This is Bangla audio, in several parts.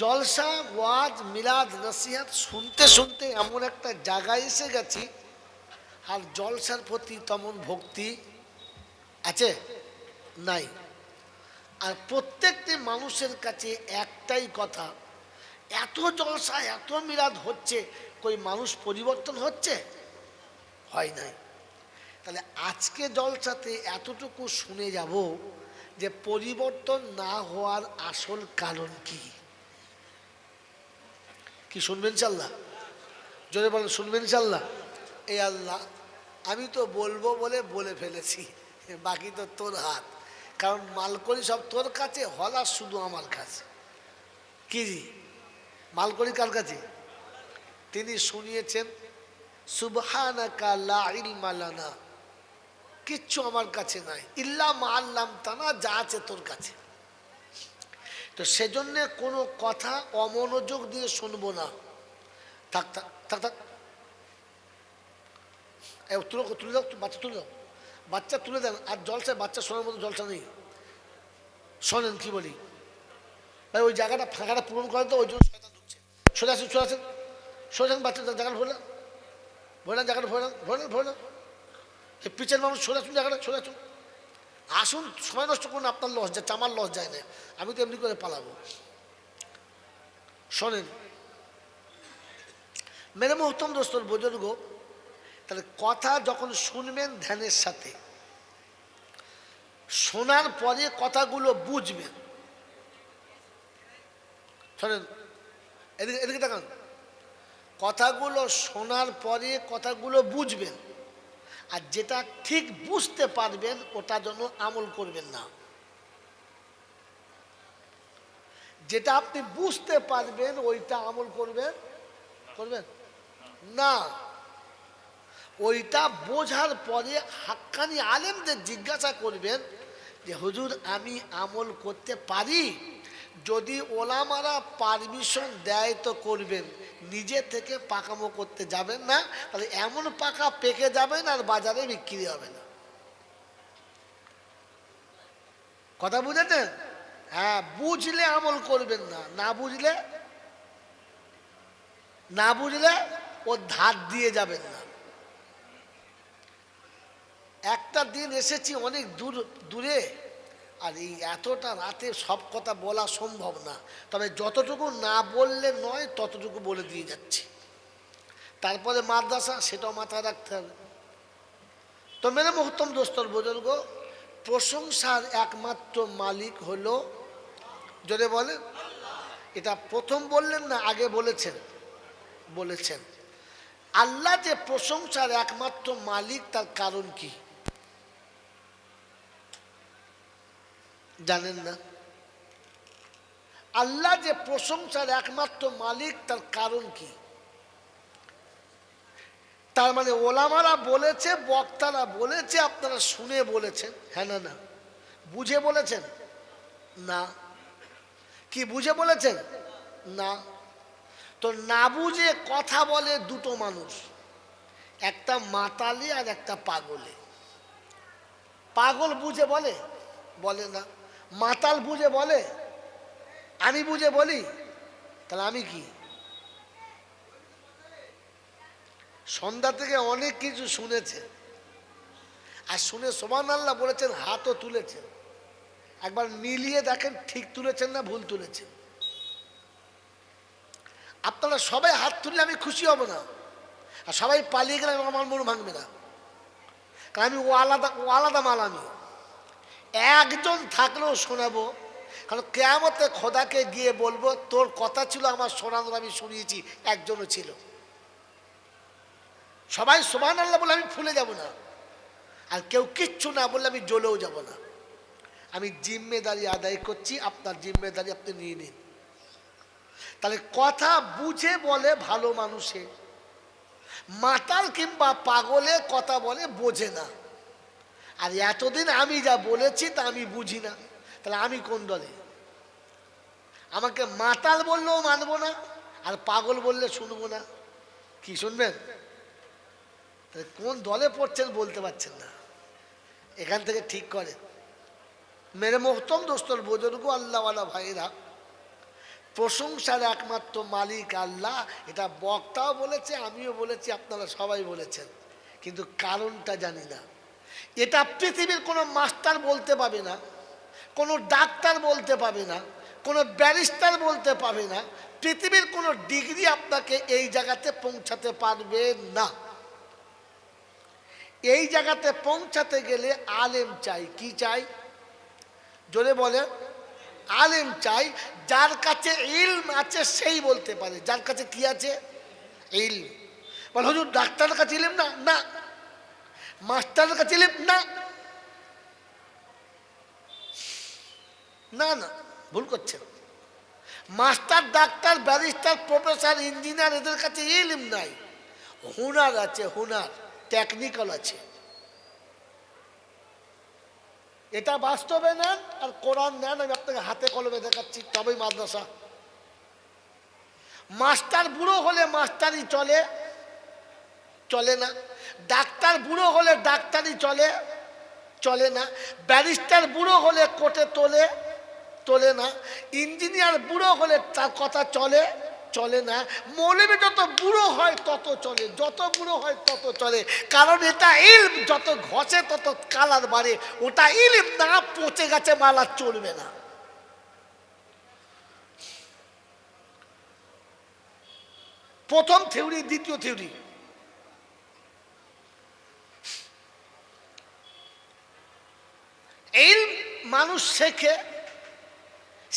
জলসা, ওয়াজ, মিলাদ, নসিহাত শুনতে শুনতে এমন একটা জায়গায় এসে গেছি, আর জলসার প্রতি তেমন ভক্তি আছে নাই। আর প্রত্যেকটি মানুষের কাছে একটাই কথা, এত জলসা, এত মিলাদ হচ্ছে, কই মানুষ পরিবর্তন হচ্ছে? হয় নাই। তাহলে আজকে জলসাতে এতটুকু শুনে যাব যে পরিবর্তন না হওয়ার আসল কারণ কি? কি শুনবেন চাল্লা জোরে বলেন, শুনবেন চাল্লা এই আল্লাহ, আমি তো বলব বলে বলে ফেলেছি, বাকি তো তোর হাত। কারণ মালকড়ি সব তোর কাছে হলা শুধু আমার কাছে। কি জি? মালকড়ি কার কাছে? তিনি শুনিয়েছেন, সুবহানাকা কিচ্ছু আমার কাছে নাই। ইল্লা মা আল্লাম তানা যা আছে তোর কাছে। তো সেজন্য কোনো কথা অমনোযোগ দিয়ে শুনব না। থাক থাক থাক তুলে তুলে দাও, বাচ্চা তুলে দাও। বাচ্চা তুলে দেন, আর জলসা, বাচ্চা শোনার মতো জলসা নেই। শোনেন কি বলি? ভাই, ওই জায়গাটা, ফাঁকাটা পূরণ করেন তো, ওই জন্য শয়তান ঢুকছে। সোজা আসুন সোজা আসুন। সোজা বাচ্চা, জায়গাটা ভরে না ভরে না জায়গাটা ভরে না ভরে না ভরে না পিচের মানুষ, সোজা জায়গাটা, সোজা আসুন, সময় নষ্ট করুন, আপনার লস যাচ্ছে আমার লস যায় না। আমি তো এমনি করে পালাবো। শোনেন, মেরে মোহতম দোস্তর বুজুর্গ তাহলে কথা যখন শুনবেন ধ্যানের সাথে, শোনার পরে কথাগুলো বুঝবেন। শোনেন, এদিকে এদিকে দেখান কথাগুলো শোনার পরে কথাগুলো বুঝবেন। আর যেটা ঠিক বুঝতে পারবেন, ওটা জন্য আমল করবেন না। যেটা আপনি বুঝতে পারবেন, ওইটা আমল করবেন? করবেন? না। ওইটা বোঝার পরে হাক্কানি আলেমদের জিজ্ঞাসা করবেন যে, হুজুর, আমি আমল করতে পারি? যদি ওলামারা পারমিশন দেয় তো করবেন। নিজে থেকে পাকামো করতে যাবেন না, তাহলে এমন পাকা পেকে যাবেন আর বাজারে বিক্রি হবে না। কথা বুঝেছেন? হ্যাঁ বুঝলে আমল করবেন না না বুঝলে না বুঝলে ও ধার দিয়ে যাবেন না। একটা দিন এসেছি অনেক দূর, দূরে আর এই এতটা রাতে সব কথা বলা সম্ভব না। তবে যতটুকু না বললে নয়, ততটুকু বলে দিয়ে যাচ্ছি। তারপরে মাদ্রাসা, সেটাও মাথায় রাখতে হবে। তো মেরে মহত্তম দোস্তর বুজুর্গ প্রশংসার একমাত্র মালিক হলো যদি বলেন এটা প্রথম বললেন না, আগে বলেছেন? বলেছেন। আল্লাহ যে প্রশংসার একমাত্র মালিক, তার কারণ কি? জানেন না? আল্লাহ যে প্রশংসার একমাত্র মালিক, তার কারণ কি? তার মানে ওলামারা বলেছে, বক্তারা বলেছে, আপনারা শুনে বলেছেন। হ্যাঁ না না। বুঝে বলেছেন? না। কি বুঝে বলেছেন? না। তো না বুঝে কথা বলে দুটো মানুষ, একটা মাতালি আর একটা পাগলে। পাগল বুঝে বলে? বলে না। মাতাল বুঝে বলে? আমি বুঝে বলি? তাহলে আমি কি? সন্ধ্যা থেকে অনেক কিছু শুনেছে। আর শুনে সোমান আল্লাহ বলেছেন, হাতও তুলেছেন। একবার মিলিয়ে দেখেন, ঠিক তুলেছেন না ভুল তুলেছেন। আপনারা সবাই হাত তুললে আমি খুশি হব না। আর সবাই পালিয়ে গেলে আমার মন ভাঙবে না। কারণ আমি ও আলাদা ও আলাদা মাল আমি। একজন থাকলেও শোনাবো। কারণ কেয়ামতে খোদাকে গিয়ে বলব, তোর কথা ছিল, আমার শোনানোর আমি শুনিয়েছি, একজনও ছিল। সবাই সোমান আল্লাহ বলে, আমি ফুলে যাব না। আর কেউ কিচ্ছু না বললে আমি জ্বলেও যাব না। আমি জিম্মেদারি আদায় করছি, আপনার জিম্মেদারি আপনি নিয়ে নিন। তাহলে কথা বুঝে বলে ভালো মানুষে। মাতাল কিংবা পাগলে কথা বলে, বোঝে না। আর এতদিন আমি যা বলেছি তা আমি বুঝি না। তাহলে আমি কোন দলে? আমাকে মাতাল বললেও মানবো না, আর পাগল বললে শুনব না। কি শুনবেন? কোন দলে পড়ছেন বলতে পারছেন না। এখান থেকে ঠিক করে মেরে মোহতম দোস্তর বুজুর্গ আল্লাহওয়ালা ভাইরা, প্রশংসার একমাত্র মালিক আল্লাহ। এটা বক্তাও বলেছে, আমিও বলেছি, আপনারা সবাই বলেছেন। কিন্তু কারণটা জানি না। এটা পৃথিবীর কোনো মাস্টার বলতে পাবে না, কোনো ডাক্তার বলতে পাবে না, কোনো ব্যারিস্টার বলতে পাবে না, পৃথিবীর কোনো ডিগ্রি আপনাকে এই জায়গাতে পৌঁছাতে পারবে না। এই জায়গাতে পৌঁছাতে গেলে আলেম চাই, কি চাই? জোরে বলে আলেম চাই, যার কাছে ইলম আছে সেই বলতে পারে। যার কাছে কি আছে? ইলম। বল, হুজুর, ডাক্তারের কাছে ইলম না? না। মাস্টারের কাছে ইলম না না না ভুল করছেন master doctor barrister professor engineer এদের কাছে ইলম নাই হুনার আছে হুনার টেকনিক্যাল আছে এটা বাস্তবে নেন আর কোরআন নেন আমি আপনাকে হাতে কলমে দেখাচ্ছি তবেই মাদ্রাসা মাস্টার বুড়ো হলে মাস্টারই চলে চলে না ডাক্তার বুড়ো হলে ডাক্তারই চলে চলে না। ব্যারিস্টার বুড়ো হলে কোর্টে তোলে তোলে না। ইঞ্জিনিয়ার বুড়ো হলে তার কথা চলে চলে না। মৌলবী যত বুড়ো হয় তত চলে, যত বুড়ো হয় তত চলে। কারণ এটা ইলম, যত ঘষে তত কালার বাড়ে। ওটা ইলম না, পচে গেছে মালা চলবে না। প্রথম থিওরি, দ্বিতীয় থিওরি এই মানুষ শেখে,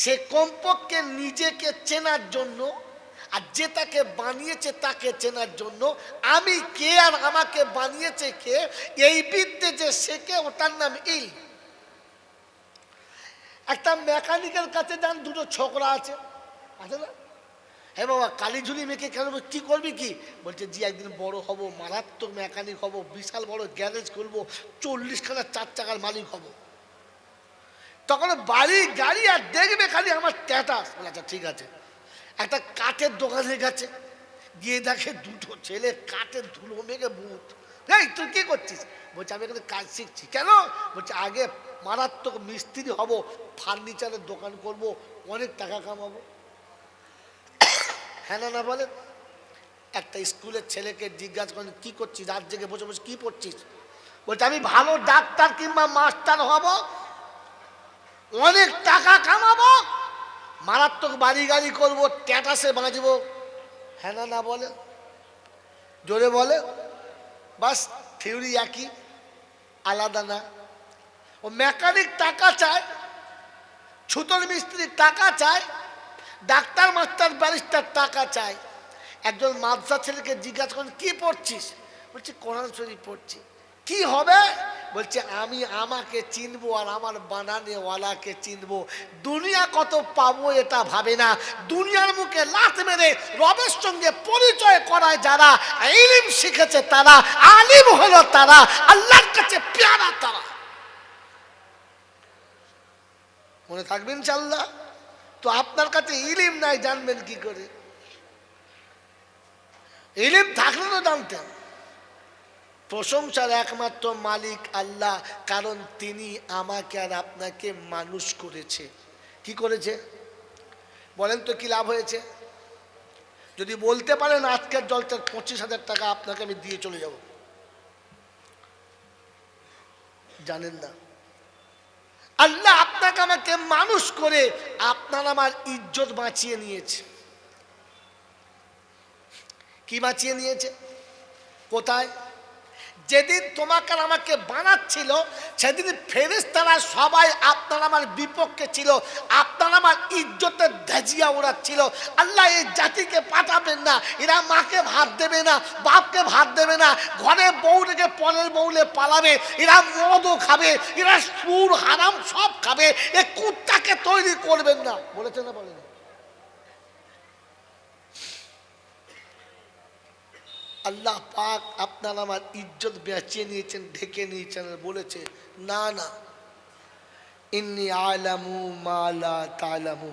সে কমপক্ষে নিজেকে চেনার জন্য আর যে তাকে বানিয়েছে তাকে চেনার জন্য। আমি কে আর আমাকে বানিয়েছে কে, এই বিদ্যে যে শেখে ওটার নাম ইল। একটা মেকানিকের কাছে যান, দুটো ছোকরা আছে। আছে না? হ্যাঁ বাবা, কালীঝুলি মেখে কেন কি করবি কি? বলছে, জি, একদিন বড় হব, মারাত্মক মেকানিক হব, বিশাল বড় গ্যারেজ খুলবো, চল্লিশখানা চার চাকার মালিক হব। তখন বাড়ি গাড়ি আর দেখবে খালি আমার স্ট্যাটাস আচ্ছা ঠিক আছে। একটা কাঠের দোকানে গেছে গিয়ে দেখে দুটো ছেলে কাঠের ধুলো মেঘে বুথ এই, তুই কি করছিস? বলছে, আমি এখানে কাজ শিখছি। কেন? বলছে, আগে মারাত্মক মিস্ত্রি হব, ফার্নিচারের দোকান করব, অনেক টাকা কামাবো। হ্যাঁ না না বলেন একটা স্কুলের ছেলেকে জিজ্ঞাসা করেন কী করছিস? রাত জেগে বসে বসে কী পড়ছিস? বলছে, আমি ভালো ডাক্তার কিংবা মাস্টার হব অনেক টাকা কামাবো, মারাত্মক বাড়ি গাড়ি করব, ট্যাটাসে বাঁচবো হ্যাঁ না না বলে। জোরে বলে। বাস, থিওরি একই, আলাদা না। ও মেকানিক টাকা চায়, ছুতর মিস্ত্রি টাকা চায়, ডাক্তার, মাস্টার, ব্যারিস্টার টাকা চায়। একজন মাদ্রাসা ছেলেকে জিজ্ঞাসা করেন, কী পড়ছিস? বলছি, কোরআন শরীফ পড়ছি। কি হবে? বলছে, আমি আমাকে চিনবো আর আমার বানানেওয়ালাকে চিনবো। দুনিয়া কত পাবো এটা ভাবে না। দুনিয়ার মুখে লাথ মেরে রবের সঙ্গে পরিচয় করায় যারা, ইলিম শিখেছে তারা, আলিম হলো তারা, আল্লাহর কাছে পেয়ারা তারা। মনে থাকবেন চাল্লাহ তো আপনার কাছে ইলিম নাই, জানবেন কি করে? ইলিম থাকলে তো জানতেন। প্রশংসার একমাত্র মালিক আল্লাহ, কারণ তিনি আমাকে আর আপনাকে মানুষ করেছে। কি করেছে? বলেন তো কি লাভ হয়েছে? যদি বলতে পারেন আজকের জলটার পঁচিশ হাজার টাকা আপনাকে আমি দিয়ে চলে যাব। জানেন না। আল্লাহ আপনাকে আমাকে মানুষ করে আপনার আমার ইজ্জত বাঁচিয়ে নিয়েছে। কি বাঁচিয়ে নিয়েছে? কোথায়? যেদিন তোমাকে আমাকে বানাচ্ছিল, সেদিন ফেরেস তারা সবাই আপনার আমার বিপক্ষে ছিল, আপনার আমার ইজ্জতের ধাজিয়া ওড়াচ্ছিল আল্লাহ এই জাতিকে পাঠাবেন না, এরা মাকে ভাত দেবে না, বাপকে ভাত দেবে না, ঘরে বউ রেখে পরের বউলে পালাবে, এরা মদও খাবে, এরা সুর হারাম সব খাবে, এ কুত্তাকে তৈরি করবেন না। বলেছে না বলেন? আল্লাহ পাক আপনার আমার ইজ্জত বেঁচিয়ে নিয়েছেন, ঢেকে নিয়েছেন বলেছে, না না। ইন্নি আলামু মালা তালামু।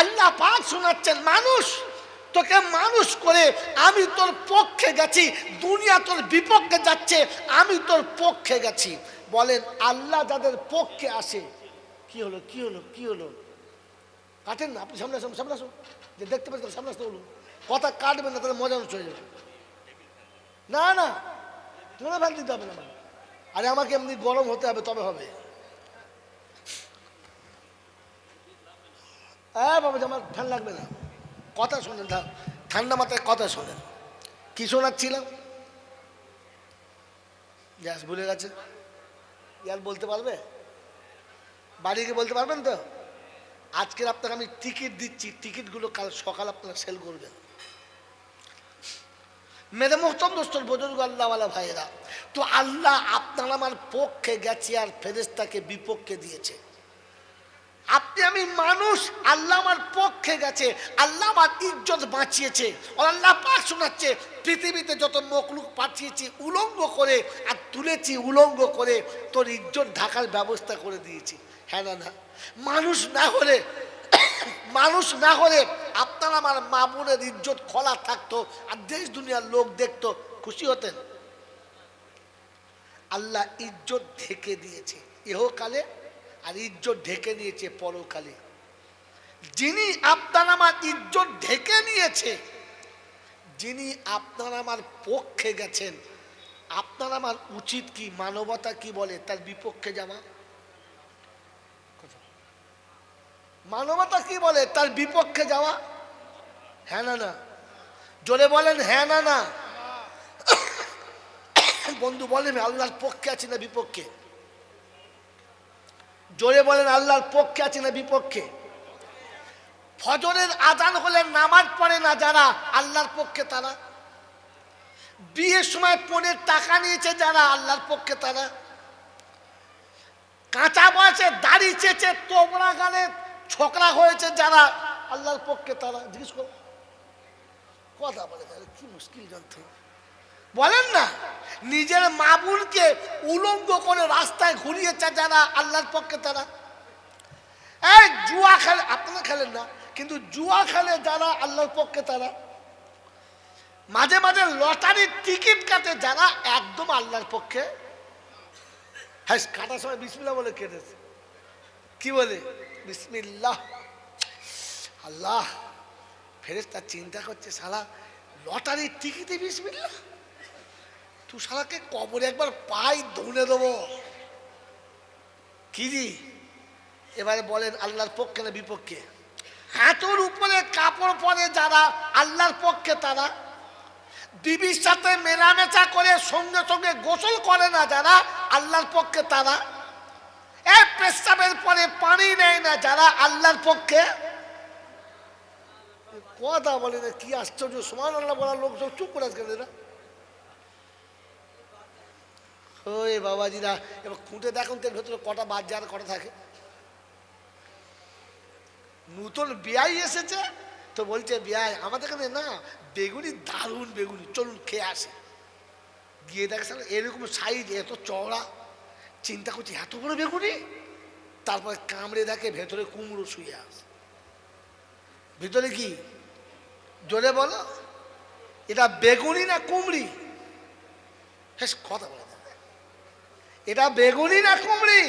আল্লাহ পাক শোনাচ্ছেন, মানুষ, তোকে মানুষ করে আমি তোর পক্ষে গেছি, দুনিয়া তোর বিপক্ষে যাচ্ছে, আমি তোর পক্ষে গেছি। বলেন, আল্লাহ যাদের পক্ষে আসে, কি হলো কি হলো কি হলো? কাটেন না, আপনি সামনে আসুন সামনে আসুন। যে দেখতে পাচ্ছেন সামনে আসতে বলুন। কথা কাটবেন না, তাহলে মজা নষ্ট হয়ে যাবে না না তোমরা ফ্যান দিতে হবে না আরে আমাকে এমনি গরম হতে হবে, তবে হবে। হ্যাঁ বাবা আমার ফ্যান লাগবে না। কথা শোনেন ঠান্ডা মাথায় কথা শোনেন। কি শোনাচ্ছিলাম? গ্যাস ভুলে গেছে। ইয়ার বলতে পারবে? বাড়ি গিয়ে বলতে পারবেন তো? আজকের আপনাকে আমি টিকিট দিচ্ছি টিকিটগুলো কাল সকাল আপনারা সেল করবেন। মেরে মোহতম দোস্তর বুজুর্গ আল্লাহওয়ালা ভাইয়েরা, তো আল্লাহ আপনার আমার পক্ষে গেছে আর ফেরেস্তাকে বিপক্ষে দিয়েছে। আপনি আমি মানুষ, আল্লাহ আমার পক্ষে গেছে, আল্লাহ আমার ইজ্জত বাঁচিয়েছে আল্লাহ পাক শোনাচ্ছে, পৃথিবীতে যত মকলুক পাঠিয়েছি, উলঙ্গ করে আর তুলেছি, উলঙ্গ করে তোর ইজ্জত ঢাকার ব্যবস্থা করে দিয়েছি। হ্যাঁ না না। মানুষ না হলে, মানুষ না হলে আপনার আমার মা বোনের ইজ্জত খোলা থাকতো আর দেশ দুনিয়ার লোক দেখতো, খুশি হতেন। আল্লাহ ইজ্জত ঢেকে দিয়েছে ইহকালে আর ইজ্জত ঢেকে নিয়েছে পরকালে। যিনি আপনার আমার ইজ্জত ঢেকে নিয়েছে, যিনি আপনার আমার পক্ষে গেছেন, আপনার আমার উচিত কি, মানবতা কি বলে, তার বিপক্ষে যাওয়া? মানবতা কি বলে? তার বিপক্ষে যাওয়া? হ্যাঁ না না। জোরে বলেন হ্যাঁ না না। বন্ধু, বলেন, আল্লাহর পক্ষে আছি না বিপক্ষে? জোরে বলেন, আল্লাহর পক্ষে আছি না বিপক্ষে? ফজরের আদান হলে নামাজ পড়ে না যারা? আল্লাহর পক্ষে তারা? বিয়ের সময় পনেরো টাকা নিয়েছে যারা? আল্লাহর পক্ষে তারা? কাঁচা বয়সে দাড়ি চেয়েছে তোমরা গানে ছোকরা হয়েছে যারা আল্লাহর পক্ষে তারা জিজ্ঞেস করো। কথা বলে তাহলে কি মুশকিল যন্ত্রণা। বলেন না, নিজের মাবুলকে উলঙ্গ করে রাস্তায় ঘুরিয়েছে যারা আল্লাহর পক্ষে তারা। এই জুয়া খেলে, আপনারা খেলেন না, কিন্তু জুয়া খেলে যারা আল্লাহর পক্ষে তারা। মাঝে মাঝে লটারির টিকিট কাটে যারা একদম আল্লাহর পক্ষে। হ্যাঁ কাটার সময় বিসমিল্লা বলে কেটেছে। কি বলে? বিসমিল্লাহ। আল্লাহ ফেরেস্তা চিন্তা করছে সালা লটারির টিকিটে বিসমিল্লাহ? তুই শালাকে কবরে একবার পাই দৌড়ে দেবো। কি এবারে বলেন আল্লাহর পক্ষে না বিপক্ষে? হাঁটুর উপরে কাপড় পরে যারা আল্লাহর পক্ষে, তারা বিবির সাথে মেলামেচা করে সঙ্গে সঙ্গে গোসল করে না যারা আল্লাহর পক্ষে, তারা এ পেশাবের পরে পানি নেয় না যারা আল্লাহর পক্ষে। কথা বলে না, কি আশ্চর্য সমান আল্লাহ বলার লোক সব চুপ করে আজকে এরা। ওই বাবাজিরা, এবার খুঁটে দেখুন তোর ভেতরে কটা বাদ যার কটা থাকে। নতুন বিয়াই এসেছে, তো বলছে, বিয়াই, আমাদের এখানে না, বেগুনি দারুণ বেগুনি, চলুন খেয়ে আসে। গিয়ে দেখে, এরকম সাইজ এত চওড়া। চিন্তা করছি, এত বড় বেগুনি তারপরে কামড়ে দেখে ভেতরে কুমড়ো শুয়ে আছে। ভিতরে কি? জোরে বলো। এটা বেগুনি না কুমড়ি? হ্যাঁ কথা বলে এটা বেগুনি না কুমড়ি?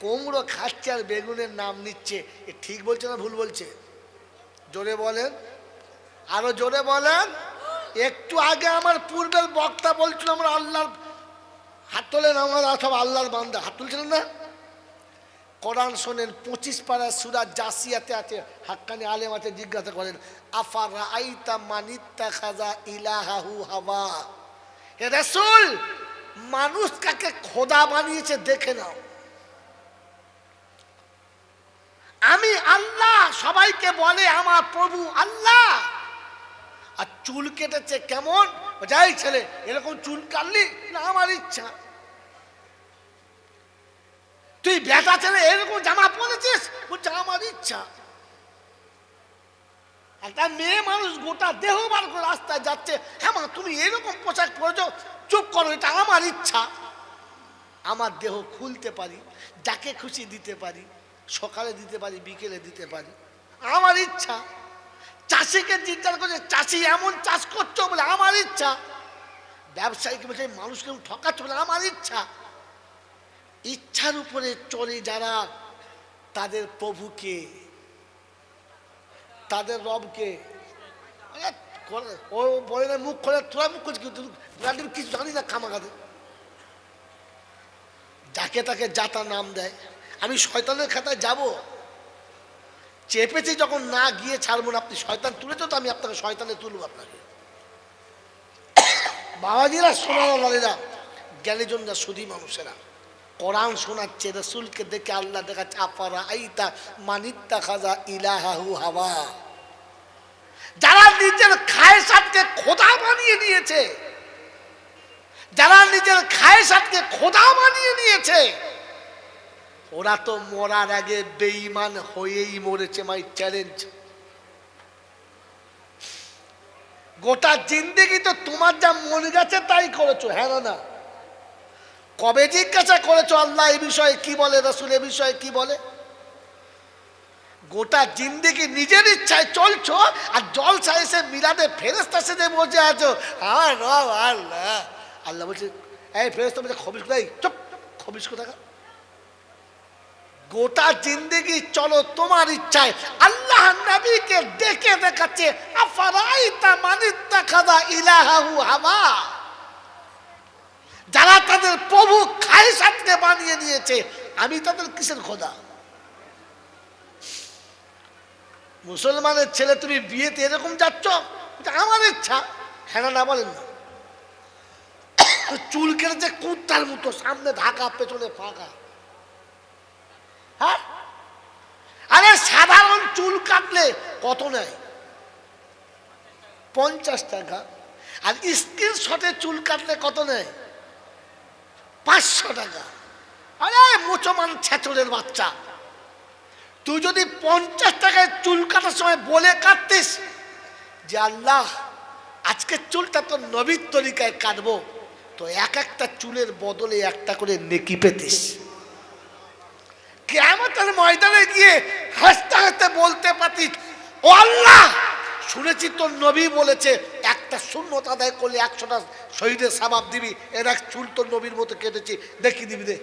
কুমড়ো খাচ্ছে আর বেগুনের নাম নিচ্ছে। এ ঠিক বলছে না ভুল বলছে? জোরে বলেন। আরও জোরে বলেন। একটু আগে আমার পূর্বের বক্তা বলছিল, আমরা আল্লাহর হাত তোলেন আমার সব আল্লাহর বান্দা। হাত তুলছিলেন না? কোরআন শোনেন, পঁচিশ পাড়া সুরা জাসিয়াতে আছে, হাক্কানি আলেম আছে জিজ্ঞাসা করেন আফার আইতা মানিত্তা খাজা ইলাহাহু হাওয়া? হে রাসূল, মানুষ কাকে খোদা বানিয়েছে দেখে নাও। আমি আল্লাহ, সবাইকে বলে আমার প্রভু আল্লাহ। আর চুল কেটেছে কেমন? যাই ছেলে, এরকম চুল কাটলি না আমার ইচ্ছা। তুই বেটা ছেলে, এরকম জামা পরেছিস? আমার ইচ্ছা। একটা মেয়ে মানুষ গোটা দেহ বার করে রাস্তায় যাচ্ছে। হ্যাঁ মা, তুমি এরকম পোশাক পরেছো, চুপ করো, এটা আমার ইচ্ছা। আমার দেহ খুলতে পারি, যাকে খুশি দিতে পারি, সকালে দিতে পারি, বিকেলে দিতে পারি, আমার ইচ্ছা। চাষিকে জিজ্ঞাসা করছে, চাষি এমন চাষ করছ বলে আমার ইচ্ছা। ব্যবসায়ীকে বলছে মানুষকে ঠকাচ্ছ বলে আমার ইচ্ছা। ইচ্ছার উপরে চলে যারা, তাদের প্রভুকে, তাদের রবকে ও বলে না, মুখ খোলে, তোরা মুখ করছিস কিন্তু কিছু জানি না খামাখাতে যাকে তাকে যাতা নাম দেয়। আমি শয়তানের খাতায় যাব। চেপেছি যখন না গিয়ে ছাড়বো না, আপনি শয়তান তুলেছো তো আমি আপনাকে শয়তানে তুলবো আপনাকে। বাবাজিরা লালিরা জ্ঞানীজনরা, সুধী মানুষেরা, কোরআন শোনাচ্ছে, রসুলকে দেখে আল্লাহ দেখাচ্ছে আপারা আইতা মানিত্তা খাজা ইলাহাহু হাওয়া। যারা নিজের খায়সাতকে খোদা বানিয়ে নিয়েছে, যারা নিজের খায়সাতকে খোদা বানিয়ে নিয়েছে ওরা তো মরার আগে বেঈমান হয়েই মরেছে মাই চ্যালেঞ্জ গোটা জিন্দেগি তো তোমার যা মন গেছে তাই করেছ হ্যাঁ না কবে জিজ্ঞাসা করেছ আল্লাহ এ বিষয়ে কি বলে, রসুল এ বিষয়ে কি বলে? গোটা জিন্দেগি নিজের ইচ্ছায় চলছো আর জল এসে মিলাদে ফেরেস্তা সেজে বসে আছো আর আল্লাহ। আল্লাহ বলছে, এই ফেরেস্তা বলছে খবিস কোথায়? চুপ খবিস কোথায় গোটা জিন্দেগি চলো তোমার ইচ্ছায়। আল্লাহ নবীকে ডেকে দেখাচ্ছে আফারাইতা হাওয়া যারা তাদের প্রভু খাইসাতকে বানিয়ে নিয়েছে আমি তাদের কিসের খোদা? মুসলমানের ছেলে তুমি বিয়েতে এরকম যাচ্ছ? আমার ইচ্ছা। হ্যাঁ না, বলেন না। চুল কেটেছে কুত্তার মতো সামনে ঢাকা পেছনে ফাঁকা। হ্যাঁ? আরে সাধারণ চুল কাটলে কত নেয়? পঞ্চাশ টাকা। আর স্ক্রিন শটে চুল কাটলে কত নেয়? পাঁচশো টাকা। আরে মুসলমান ছেচড়ের বাচ্চা। তুই যদি পঞ্চাশ টাকায় চুল কাটার সময় বলে কাটতিস যে আল্লাহ, আজকে চুলটা তো নবীর তরিকায় কাটবো, তো এক একটা চুলের বদলে একটা করে নেকি পেতিস। কেমতের ময়দানে গিয়ে হাসতে হাসতে বলতে পারতিস ও আল্লাহ, শুনেছি তোর নবী বলেছে, একটা শূন্যত আদায় করলে একশোটা শহীদের সাবাব দিবি, এর এক চুল তোর নবীর মতো কেটেছি, দেখি দিবি দে।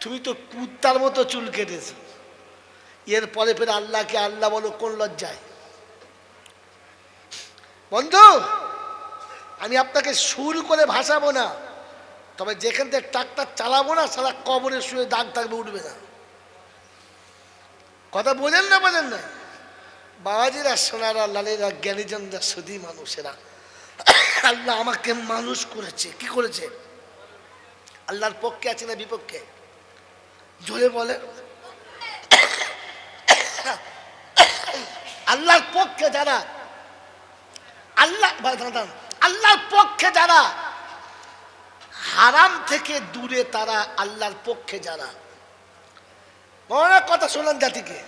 তুমি তো কুত্তার মতো চুল কেটেছো। এরপরে ফের আল্লাহকে আল্লাহ বলো, কোন লজ্জায়? বন্ধু, আমি আপনাকে সুর করে ভাসাবো না। তবে যেখান থেকে ট্রাক্টার চালাবো না সারা কবরে শুয়ে দাগ থাকবে, উঠবে না। কথা বোঝেন না বোঝেন না? বাবাজিরা, সোনারা, লালেরা, জ্ঞানীজনরা সুদী মানুষেরা, আল্লাহ আমাকে মানুষ করেছে। কি করেছে? আল্লাহর পক্ষে আছে না বিপক্ষে? জোরে বলে আল্লাহর পক্ষে যারা, আল্লাহ। আল্লাহর পক্ষে যারা হারাম থেকে দূরে তারা আল্লাহর পক্ষে যারা। অনেক কথা শোনান জাতিকে।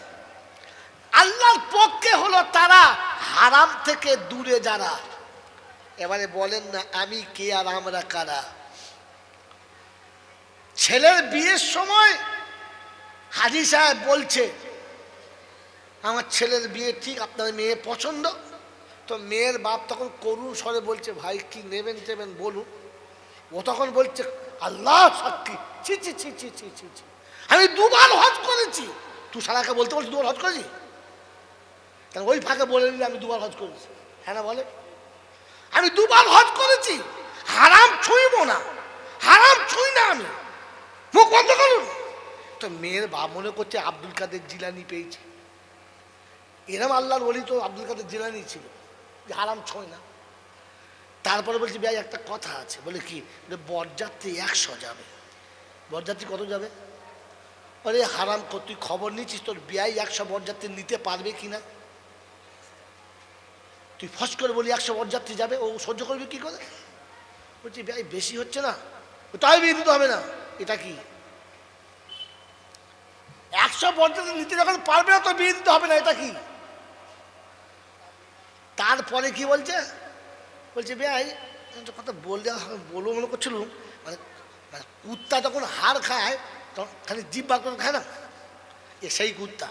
আল্লাহর পক্ষে হলো তারা হারাম থেকে দূরে যারা। এবারে বলেন না, আমি কে আর আমরা কারা? ছেলের বিয়ের সময় হাজি সাহেব বলছে, আমার ছেলের বিয়ে ঠিক আপনার মেয়ে পছন্দ? তো মেয়ের বাপ তখন করুণ স্বরে বলছে, ভাই, কি নেবেন টেবেন বলুন। ও তখন বলছে, আল্লাহ সাক্ষী। ছি ছি ছি ছি ছি ছি ছি। আমি দুবার হজ করেছি। তুই সারাকে বলতে বলছি দুবার হজ করেছি? তাহলে ওই ফাঁকে বলে দিলে আমি দুবার হজ করেছি। হ্যাঁ না বলে? আমি দুবার হজ করেছি। হারাম ছুঁইব না। হারাম ছুঁই না আমি। মুখ বন্ধ করুন। তো মেয়ের বাপ মনে করছে আব্দুল কাদের জিলানি পেয়েছে। এরম আল্লাহর বলি তো আব্দুল কাদের জিলানি ছিল। যে হারাম ছোঁয় না। তারপরে বলছি, ভাই, একটা কথা আছে। বলে কি? বরযাত্রী একশো যাবে। বরযাত্রী কত যাবে? আরে হারাম তুই খবর নিচ্ছিস তোর বিয়াই একশো বরযাত্রী নিতে পারবে কি না তুই ফস করে বলি, একশো বরযাত্রী যাবে, ও সহ্য করবে কি করে? বলছি, ভাই, বেশি হচ্ছে না। তাই বিয়ে দিতে হবে না। এটা কি? একশো বরযাত্রী নিতে যখন পারবে না, তো বিয়ে দিতে হবে না, এটা কি? তারপরে কি বলছে? বলছে ভাই কথা বললে বলব মনে করছিল মানে মানে কুত্তা যখন হাড় খায় তখন খালি জিভ বার করে খায় না? এ সেই কুত্তা।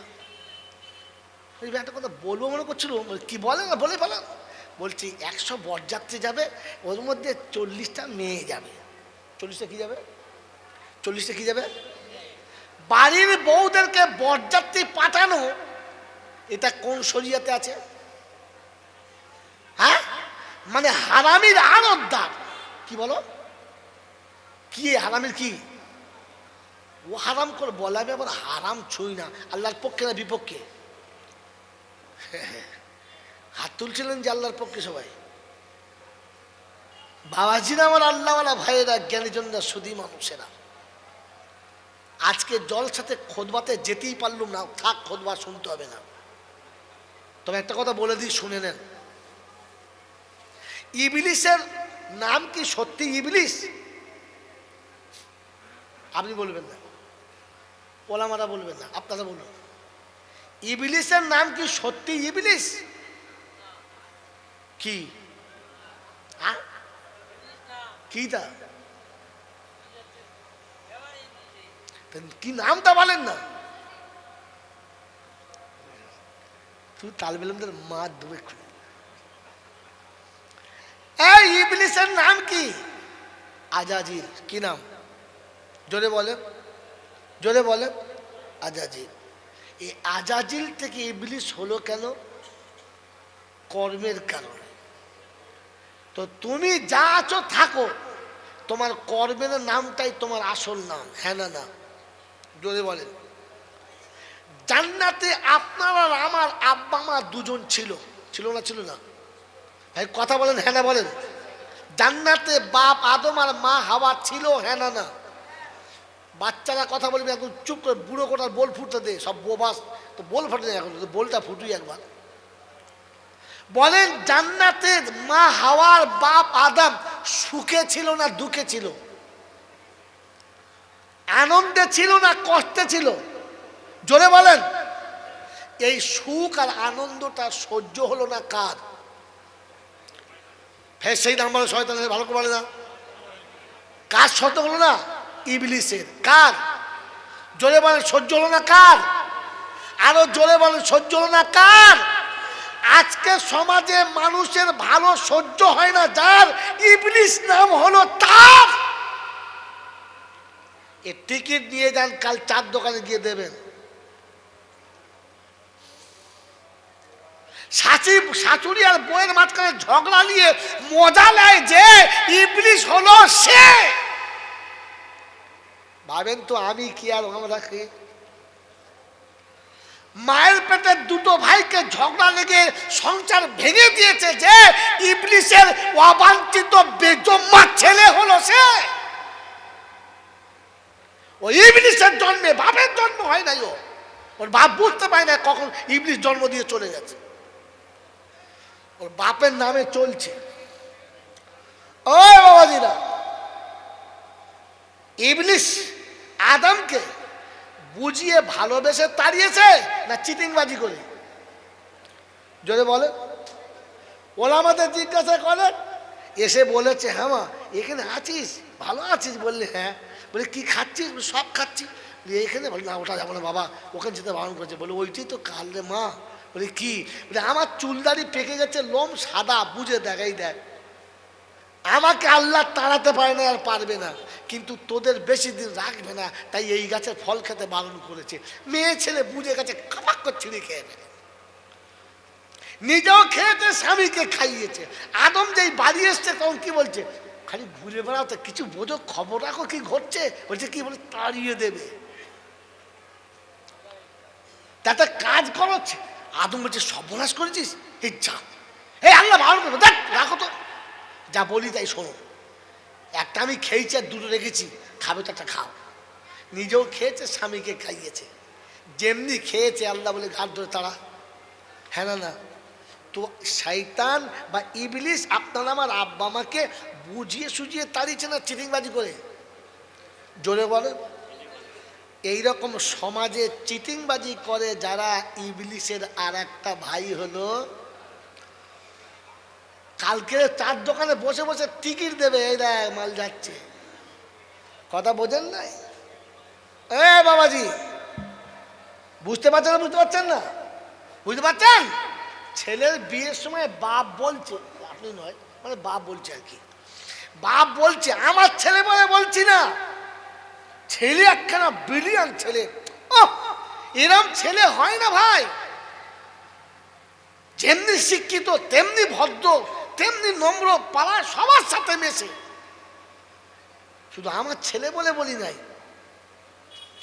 একটা কথা বলব মনে করছিল বলে, কি বলে না বলে ফেলো। বলছি একশো বরযাত্রী যাবে ওর মধ্যে চল্লিশটা মেয়ে যাবে। চল্লিশটা কি যাবে? চল্লিশটা কি যাবে? বাড়ির বউদেরকে বরযাত্রী পাঠানো এটা কোন শরিয়াতে আছে? হ্যাঁ? মানে হারামির আনন্দার। কি বলো? কি হারামির কি? ও হারাম করে বলে আমি আবার হারাম ছুই না, আল্লাহর পক্ষে না বিপক্ষে? হাত তুলছিলেন যে আল্লাহর পক্ষে সবাই। বাবাজিরা আমার আল্লাহওয়ালা ভাইয়েরা, জ্ঞানীজনরা, সুদী মানুষেরা। আজকে জলসাতে খোদবাতে যেতেই পারলুম না, থাক খোদবা শুনতে হবে না। তবে একটা কথা বলে দিই, শুনে নেন। ইবলিসের নাম কি সত্যি ইবলিস? আপনি বলবেন না। ওলামারা বলবেন না, আপনারা বলুন। ইবলিসের নাম কি সত্যি ইবলিস? কি? কি তা? কি নামটা বলেন না। তুই তালবেলমদের মা ডুবে খুলে এই ইবলিসের নাম কি? আজাজিল কি নাম? জোরে বলে, জোরে বলেন আজাজিল এই আজাজিল থেকে ইবলিস হলো কেন? কর্মের কারণে। তো তুমি যা আছো থাকো, তোমার কর্মের নামটাই তোমার আসল নাম হ্যাঁ না না? জোরে বলেন। জান্নাতে আপনার আর আমার আব্বা মা দুজন ছিল। ছিল না ছিল না? ভাই, কথা বলেন হ্যাঁ না বলেন? জান্নাতে বাপ আদম আর মা হাওয়া ছিল হ্যাঁ না না। বাচ্চারা কথা বলবে এখন চুপ করে বুড়ো কোটার বোল ফুটতে দে, সব বোবাস তো বোল ফাটে এখন বোলটা ফুটুই একবার। বলেন, জান্নাতে মা হাওয়ার বাপ আদম সুখে ছিল না দুঃখে ছিল? আনন্দে ছিল না কষ্টে ছিল? জোরে বলেন। এই সুখ আর আনন্দটা সহ্য হলো না কার? ফের সেই নাম্বার শয়তানের ভালো করে বলে না। কার সত্য হলো না? ইবলিসের। কার? জোরে বলেন, সহ্য হলো না কার? আরও জোরে বলেন, সহ্য হলো না কার? আজকে সমাজে মানুষের ভালো সহ্য হয় না, যার ইবলিস নাম হলো তার। এ টিকিট নিয়ে যান, কাল চার দোকানে গিয়ে দেবেন। শাচি শাশুড়ি আর বইয়ের মাঝখানে ঝগড়া নিয়ে মজা নেয় যে ইবলিশ হলো সে। ভাবেন তো আমি কি আর আমরা কি মায়ের পেটের দুটো ভাইকে ঝগড়া লেগে সংসার ভেঙে দিয়েছে যে ইবলিশের অবাঞ্ছিত বেজম্মা ছেলে হলো সে। ও ইবলিশের জন্মে, বাপের জন্ম হয় নাই ও। ওর বাপ বুঝতে পারে না কখন ইবলিশ জন্ম দিয়ে চলে গেছে। ওর বাপের নামে চলছে। ও বাবাজিরা ইবলিশ আদমকে বুঝিয়ে ভালোবেসে তাড়িয়েছে না চিটিংবাজি করে? যদি বলে। ওরা আমাদের জিজ্ঞাসা করে, এসে বলেছে হ্যাঁ মা, এখানে আছিস? ভালো আছিস? বললে হ্যাঁ। বলে, কি খাচ্ছিস? সব খাচ্ছি। এখানে বলে, না, ওটা যাব না বাবা, ওখানে যেতে বারণ করেছে। বলে, ওইটাই তো কাল রে মা। বলে, কি? বলে, আমার চুলদারি পেকে গেছে, লোম সাদা, বুঝে দেখাই দেখ। আমাকে আল্লাহ তাড়াতে পারে না আর পারবে না, কিন্তু তোদের বেশি দিন রাখবে না, তাই এই গাছের ফল খেতে বারণ করেছে। মেয়ে ছেলে বুঝে গেছে করে ছিঁড়ে খেয়ে নেবে। নিজেও খেয়েছে, স্বামীকে খাইয়েছে। আদম যেই বাড়ি এসছে, তখন কি বলছে? খালি ঘুরে বেড়াও তো, কিছু বোঝো, খবর রাখো, কি ঘটছে? বলছে, কি? বলে, তাড়িয়ে দেবে। তাতে কাজ করছে আদম বলছে সর্বনাশ করেছিস এই যা। এই আল্লাহ বারণ করবে দেখ, রাখো তো। যা বলি তাই শোনো। একটা আমি খেয়েছি আর দুটো রেখেছি, খাবে তো একটা খাও। নিজেও খেয়েছে, স্বামীকে খাইয়েছে। যেমনি খেয়েছে, আল্লাহ বলে ঘাট ধরে তারা হ্যাঁ না না। তো শৈতান বা ইবলিশ আপনার আমার আব্বা আমাকে বুঝিয়ে সুঝিয়ে তাড়িয়েছে না চিটিংবাজি করে? জোরে বলে। এইরকম সমাজে চিটিংবাজি করে যারা ইবলিশের আর একটা ভাই হলো, কালকে চার দোকানে বসে বসে টিকিট দেবে এই দেখ মাল যাচ্ছে। কথা বোঝেন নাই? এ বাবাজি, বুঝতে পারছেন না, বুঝতে পারছেন না? বুঝতে পারছেন? ছেলের বিয়ের সময় বাপ বলছে, আপনি নয় মানে বাপ বলছে আর কি। বাপ বলছে, আমার ছেলে বলে বলছি না। ছেলে একখানা ব্রিলিয়ান ছেলে। এরম ছেলে হয় না ভাই। যেমনি শিক্ষিত, তেমনি ভদ্র, তেমনি নম্র পাড়া সবার সাথে মেশে। শুধু আমার ছেলে বলে বলি নাই,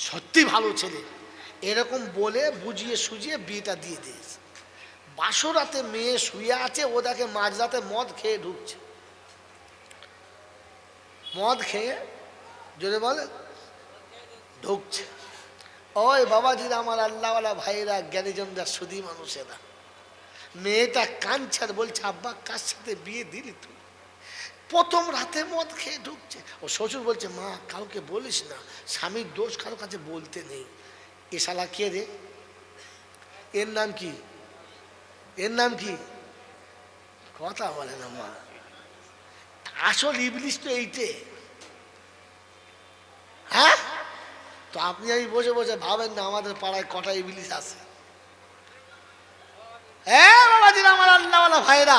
সত্যি ভালো ছেলে। এরকম বলে, বুঝিয়ে সুজিয়ে বিয়েটা দিয়ে দিয়েছে। বাসরাতে মেয়ে শুয়ে আছে, ও দেখে মাঝরাতে মদ খেয়ে ঢুকছে। মদ খেয়ে, জোরে বলে ঢুকছে। ওই বাবাজিরা আমার আল্লাহওয়ালা ভাইরা জ্ঞানীজনরা, সুদী মানুষেরা। মেয়েটা কাঁদছে বলছে, আব্বা, কার সাথে বিয়ে দিলি তুই? প্রথম রাতে মদ খেয়ে ঢুকছে। ও শ্বশুর বলছে, মা, কাউকে বলিস না। স্বামীর দোষ কারও কাছে বলতে নেই। এ শালা কে রে? এর নাম কি? এর নাম কি? কথা বলে না, মা। আসল ইবলিশ তো এইটে। হ্যাঁ? তো আপনি আমি বসে বসে ভাবেন না, আমাদের পাড়ায় কটা ইবলিশ আছে। হ্যাঁ বাবাজির, আমার আল্লাহওয়ালা ভাইরা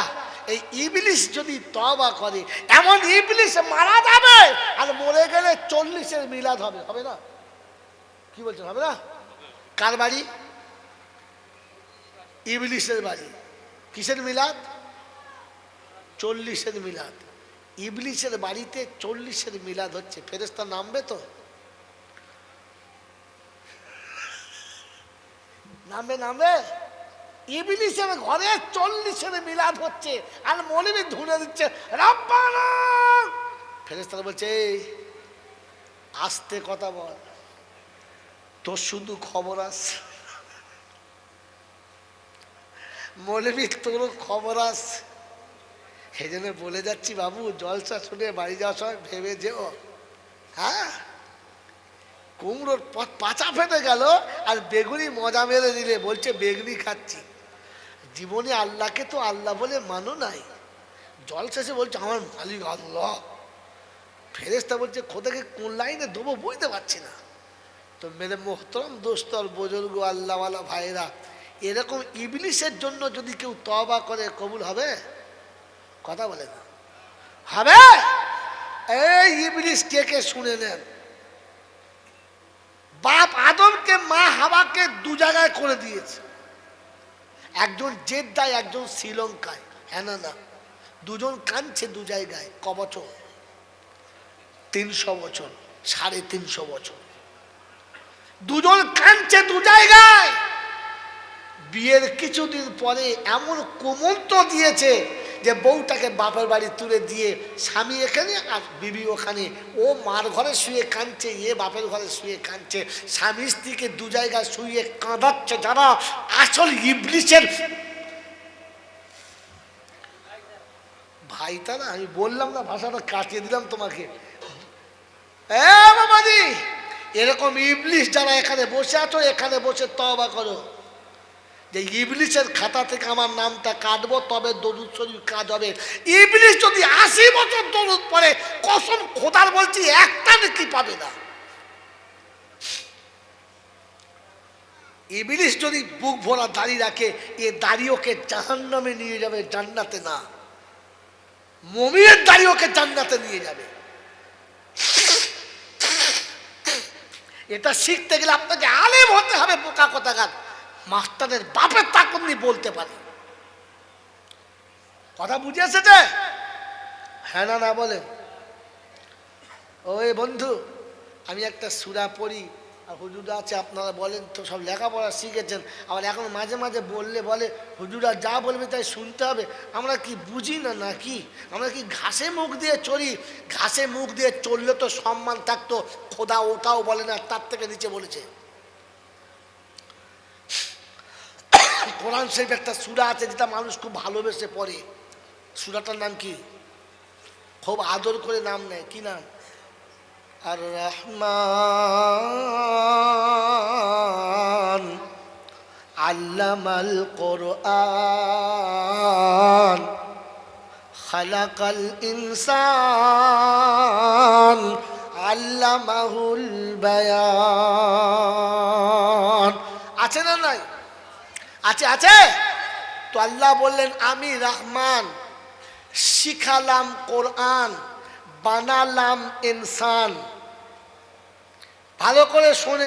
এই ইবলিশ যদি তবা করে, এমন ইবলিশ মারা যাবে আর মরে গেলে চল্লিশের মিলাদ হবে হবে না? কি বলছেন, হবে না? কার বাড়ি? ইবলিশের বাড়ি। কিসের মিলাদ? চল্লিশের মিলাদ। ইবলিশের বাড়িতে চল্লিশের মিলাদ হচ্ছে। ফেরেস্তা নামবে তো? নামবে নামবে। ইবলিশের ঘরে চল্লিশের মিলাদ হচ্ছে আর মলিবি ধুলে দিচ্ছে ফেরেস্তারা বলছে "এই, আস্তে কথা বল। তোর শুধু খবর আস মৌলবী তোর খবর আস সেই জন্য বলে যাচ্ছি বাবু জলসা শুনে বাড়ি যাওয়ার সময় ভেবে যেও। হ্যাঁ? কুমড়োর পাচা ফেটে গেল আর বেগুনি মজা মেরে দিলে, বলছে, বেগুনি খাচ্ছি। জীবনে আল্লাহকে তো আল্লাহ বলে মানো নাই। জল শেষে বলছে, আমার মালিক আল্লাহ। ফেরেস্তা বলছে, খোদাকে কোন লাইনে দেবো বুঝতে পারছি না। তো মেরে মোহতরম দোস্তর বুজুর্গ আল্লাহওয়ালা ভাইরা এরকম ইবলিশের জন্য যদি কেউ তবা করে, কবুল হবে? কথা বলে না। হবে? এই ইবলিশ কে কে শুনে নেন। বাপ মা হাওয়াকে দু জায়গায় করে দিয়েছে। একজন জেদ্দায়, একজন শ্রীলঙ্কায় হ্যাঁ না না। দুজন কাঁদছে দু জায়গায়, ক বছর? তিনশো বছর, সাড়ে তিনশো বছর। দুজন কাঁদছে দু জায়গায়। বিয়ের কিছুদিন পরে এমন কোমন্ত দিয়েছে যে বউটাকে বাপের বাড়ি তুলে দিয়ে স্বামী এখানে আর বিবি ওখানে। ও মার ঘরে শুয়ে কাঁদছে, এ বাপের ঘরে শুয়ে কাঁদছে। স্বামী স্ত্রীকে দু জায়গায় শুয়ে কাঁদাচ্ছে যারা আসল ইবলিশের ভাই তা না আমি বললাম না, ভাষাটা কাটিয়ে দিলাম তোমাকে। বাবাজি, এরকম ইবলিশ যারা এখানে বসে আছো, এখানে বসে তবা করো। যে ইবলিশের খাতা থেকে আমার নামটা কাটবো, তবে দরুদ শরীফ কাজ হবে। ইবলিশ যদি আশি বছর দরুদ পড়ে, কসম খোদার বলছি, একটা নাকি পাবে না। ইবলিশ যদি বুক ভরা দাড়ি রাখে, এ দাড়ি ওকে জাহান্নামে নিয়ে যাবে, জান্নাতে না। মমিনের দাড়ি ওকে জান্নাতে নিয়ে যাবে। এটা শিখতে গেলে আপনাকে আলেম হতে হবে, বোকা কথাকার। মাস্টারের বাপের তাকুন্নি বলতে পারে। কথা বুঝে এসেছে? হ্যাঁ না না বলেন ওই বন্ধু, আমি একটা সুরা পড়ি, আর হুজুরা আছে, আপনারা বলেন তো, সব লেখাপড়া শিখেছেন। আবার এখন মাঝে মাঝে বললে বলে, হুজুরা যা বলবে তাই শুনতে হবে। আমরা কি বুঝি না নাকি? আমরা কি ঘাসে মুখ দিয়ে চলি? ঘাসে মুখ দিয়ে চললে তো সম্মান থাকতো, খোদা ওটাও বলে না, তার থেকে নিচে বলেছে। কোরআন শরীফ একটা সুরা আছে যেটা মানুষ খুব ভালোবেসে পড়ে। সুরাটার নাম কি? খুব আদর করে নাম নেয়। কি নাম? আর রহমান আল্লামাল কোরআন। খালাকাল ইনসান। আল্লামাহুল বায়ান। আছে না নাই? আছে আছে? তো আল্লাহ বললেন আমি রহমান শিখালাম কোরআন বানালাম ইনসান। ভালো করে শোনে